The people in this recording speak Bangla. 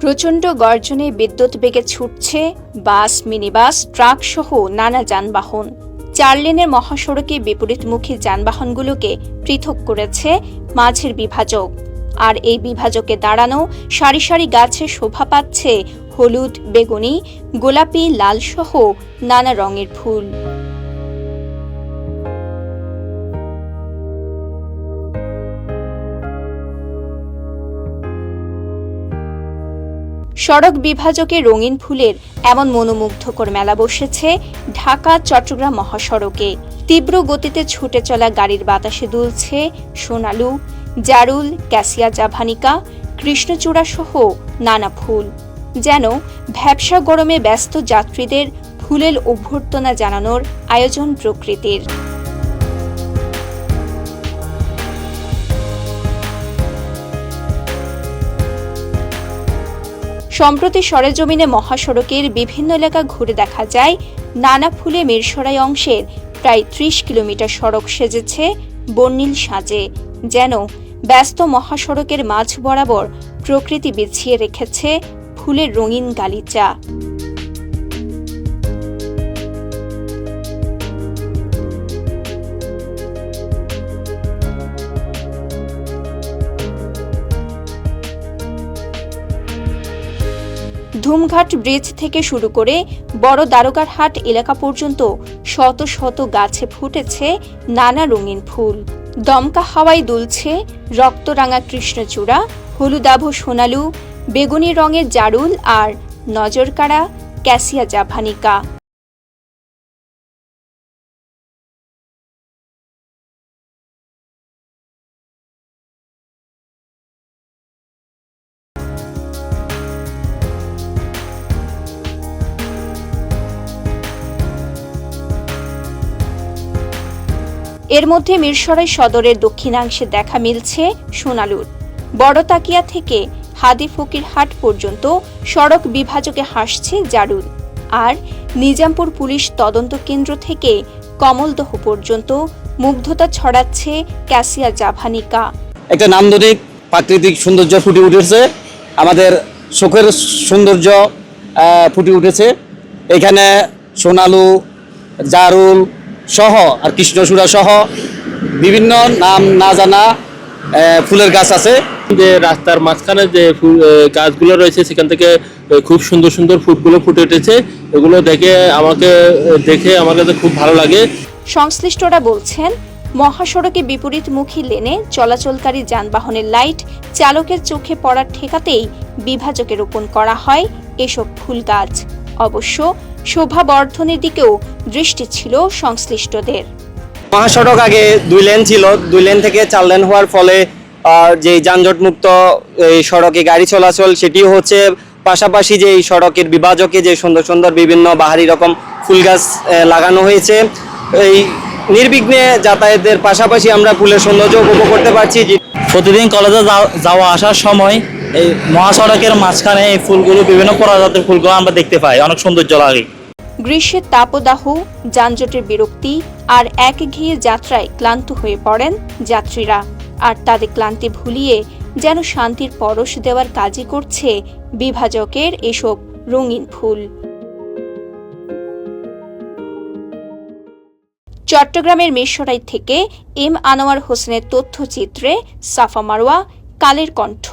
প্রচণ্ড গর্জনে বিদ্যুৎ বেগে ছুটছে বাস, মিনিবাস, ট্রাক সহ নানা যানবাহন। চার লেনের মহাসড়কে বিপরীতমুখী যানবাহনগুলোকে পৃথক করেছে মাঝের বিভাজক। আর এই বিভাজকে দাঁড়ানো সারি সারি গাছে শোভা পাচ্ছে হলুদ, বেগুনি, গোলাপি, লাল সহ নানা রঙের ফুল। সড়ক বিভাজকে রঙিন ফুলের এমন মনোমুগ্ধকর মেলা বসেছে ঢাকা, চট্টগ্রাম মহাসড়কে। তীব্র গতিতে ছুটে চলা গাড়ির বাতাসে দুলছে সোনালু, জারুল, ক্যাসিয়া জাভানিকা, কৃষ্ণচূড়া সহ নানা ফুল। যেন ভ্যাবসা গরমে ব্যস্ত যাত্রীদের ফুলের অভ্যর্থনা জানানোর আয়োজন প্রকৃতির। সম্প্রতি সরেজমিনে মহাসড়কের বিভিন্ন এলাকা ঘুরে দেখা যায়, নানা ফুলে মিরসরাই অংশের প্রায় ত্রিশ কিলোমিটার সড়ক সেজেছে বর্ণিল সাজে, যেন ব্যস্ত মহাসড়কের মাঝ বরাবর প্রকৃতি বিছিয়ে রেখেছে ফুলের রঙিন গালিচা। ধুমঘাট ব্রিজ থেকে শুরু করে বড় দ্বারকার হাট এলাকা পর্যন্ত শত শত গাছে ফুটেছে নানা রঙিন ফুল। দমকা হাওয়ায় দুলছে রক্তরাঙা কৃষ্ণচূড়া, হলুদাভ সোনালু, বেগুনি রঙের জারুল আর নজরকাড়া ক্যাসিয়া জাভানিকা। এর মধ্যে মিরসরাই সদরের দক্ষিণাংশে দেখা মিলছে সোনালুর। বড়তাকিয়া থেকে হাদি ফকির হাট পর্যন্ত সড়ক বিভাজকে হাসছে জারুল। আর নিজামপুর পুলিশ তদন্ত কেন্দ্র থেকে কমলদহ পর্যন্ত মুগ্ধতা ছড়াচ্ছে ক্যাসিয়া জাভানিকা। একটা নান্দনিক প্রাকৃতিক সৌন্দর্য ফুটে উঠেছে। আমাদের সুখের সৌন্দর্য ফুটে উঠেছে। এখানে সোনালু, জারুল সহ আর কৃষ্ণচূড়া সহ বিভিন্ন নাম না জানা ফুলের গাছ আছে। যে রাস্তার মাঝখানে যে ফুল গাছগুলো রয়েছে সেখান থেকে খুব সুন্দর সুন্দর ফুলগুলো ফুটে উঠেছে। এগুলো দেখে আমাকে দেখে আমার কাছে খুব ভালো লাগে। সংশ্লিষ্টরা বলছেন মহাসড়কে বিপরীতমুখী লেনে চলাচলকারী যানবাহনের লাইট চালকের চোখে পড়ার ঠেকাতেই বিভাজকে রোপণ করা হয় এসব ফুল গাছ। অবশ্য শোভা বর্ধনের দিকেও দৃষ্টি ছিল সংশ্লিষ্টদের। মহাসড়ক আগে দুই লেন ছিল। দুই লেন থেকে চার লেন হওয়ার ফলে যে যানজট মুক্ত এই সড়কে গাড়ি চলাচল সেটিও হচ্ছে পাশাপাশি যে এই সড়কের বিভাজকে যে সুন্দর সুন্দর বিভিন্ন বাহারি রকম ফুল গাছ লাগানো হয়েছে। এই নির্বিঘ্নে যাতায়াতের পাশাপাশি আমরা ফুলের সৌন্দর্য উপভোগ করতে পারছি। যে প্রতিদিন কলেজে যাও- যাওয়া আসার সময় এই মহাসড়কের মাঝখানে এই ফুলগুলো, বিভিন্ন প্রজাতির ফুলগুলো আমরা দেখতে পাই। অনেক সৌন্দর্য লাগে। গ্রীষ্মের তাপদাহ, যানজটের বিরক্তি আর একঘেয়ে যাত্রায় ক্লান্ত হয়ে পড়েন যাত্রীরা। আর তাদের ক্লান্তি ভুলিয়ে যেন শান্তির পরশ দেওয়ার কাজই করছে বিভাজকের এসব রঙিন ফুল। চট্টগ্রামের মিরসরাই থেকে এম আনোয়ার হোসেনের তথ্যচিত্রে সাফা মারোয়া কালের কণ্ঠ।